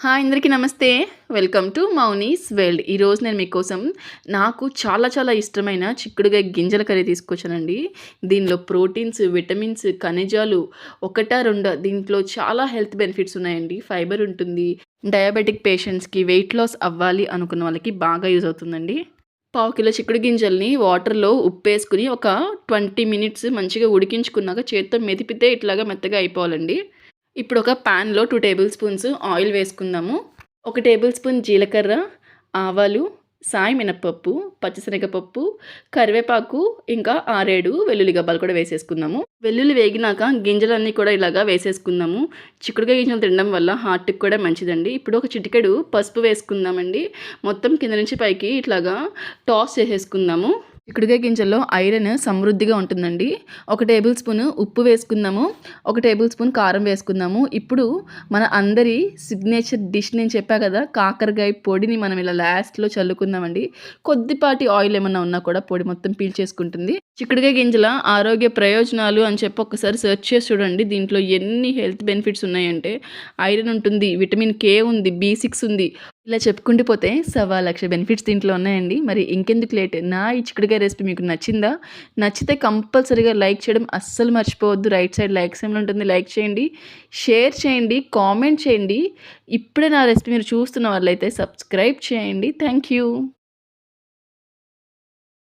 Hi అందరికీ నమస్తే. Welcome to Mouni's wealth ఈరోజు నేను మీకోసం నాకు చాలా చాలా ఇష్టమైన చిక్కుడుగా గింజల కర్రీ తీసుకొచ్చానండి. దీనిలో ప్రోటీన్స్ విటమిన్స్ ఖనిజాలు ఒకటా రెండా దీంట్లో చాలా హెల్త్ బెనిఫిట్స్ ఉన్నాయండి. ఫైబర్ ఉంటుంది. డయాబెటిక్ పేషెంట్స్కి వెయిట్ లాస్ అవ్వాలి అనుకున్న వాళ్ళకి బాగా యూజ్ అవుతుందండి. పావు కిలో చిక్కుడు గింజల్ని వాటర్లో ఉప్పేసుకుని ఒక ట్వంటీ మినిట్స్ మంచిగా ఉడికించుకున్నాక చేత్తో మెదిపితే ఇట్లాగా మెత్తగా అయిపోవాలండి. ఇప్పుడు ఒక ప్యాన్లో టూ టేబుల్ స్పూన్స్ ఆయిల్ వేసుకుందాము. ఒక టేబుల్ స్పూన్ జీలకర్ర ఆవాలు సాయి మినప్పప్పు పచ్చిశనగపప్పు కరివేపాకు ఇంకా ఆరేడు వెల్లుల్లి గబ్బాలు కూడా వేసేసుకుందాము. వెల్లుల్లి వేగినాక గింజలన్నీ కూడా ఇలాగా వేసేసుకుందాము. చిక్కుడుగా గింజలు తినడం వల్ల హార్ట్కి కూడా మంచిదండి. ఇప్పుడు ఒక చిటికెడు పసుపు వేసుకుందామండి. మొత్తం కింద నుంచి పైకి ఇట్లాగా టాస్ చేసేసుకుందాము. చిక్కుడుకాయ గింజల్లో ఐరన్ సమృద్ధిగా ఉంటుందండి. ఒక టేబుల్ స్పూన్ ఉప్పు వేసుకుందాము. ఒక టేబుల్ స్పూన్ కారం వేసుకుందాము. ఇప్పుడు మన అందరి సిగ్నేచర్ డిష్ నేను చెప్పా కదా కాకరకాయ పొడిని మనం ఇలా లాస్ట్లో చల్లుకుందామండి. కొద్దిపాటి ఆయిల్ ఏమన్నా ఉన్నా కూడా పొడి మొత్తం పీల్చేసుకుంటుంది చిక్కుడుకాయ గింజల ఆరోగ్య ప్రయోజనాలు అని చెప్పి ఒకసారి సెర్చ్ చేసి చూడండి. దీంట్లో ఎన్ని హెల్త్ బెనిఫిట్స్ ఉన్నాయంటే ఐరన్ ఉంటుంది విటమిన్ కే ఉంది బీ సిక్స్ ఉంది. ఇలా చెప్పుకుంటూ పోతే సవా లక్ష బెనిఫిట్స్ దీంట్లో ఉన్నాయండి. మరి ఇంకెందుకు లేట్? నా ఈ చిక్కుడుకాయ రెసిపీ మీకు నచ్చిందా? నచ్చితే కంపల్సరీగా లైక్ చేయడం అస్సలు మర్చిపోవద్దు. రైట్ సైడ్ లైక్ సెమ్లో ఉంటుంది. లైక్ చేయండి షేర్ చేయండి కామెంట్ చేయండి. ఇప్పుడే నా రెసిపీ మీరు చూస్తున్న వాళ్ళైతే సబ్స్క్రైబ్ చేయండి. Thank you.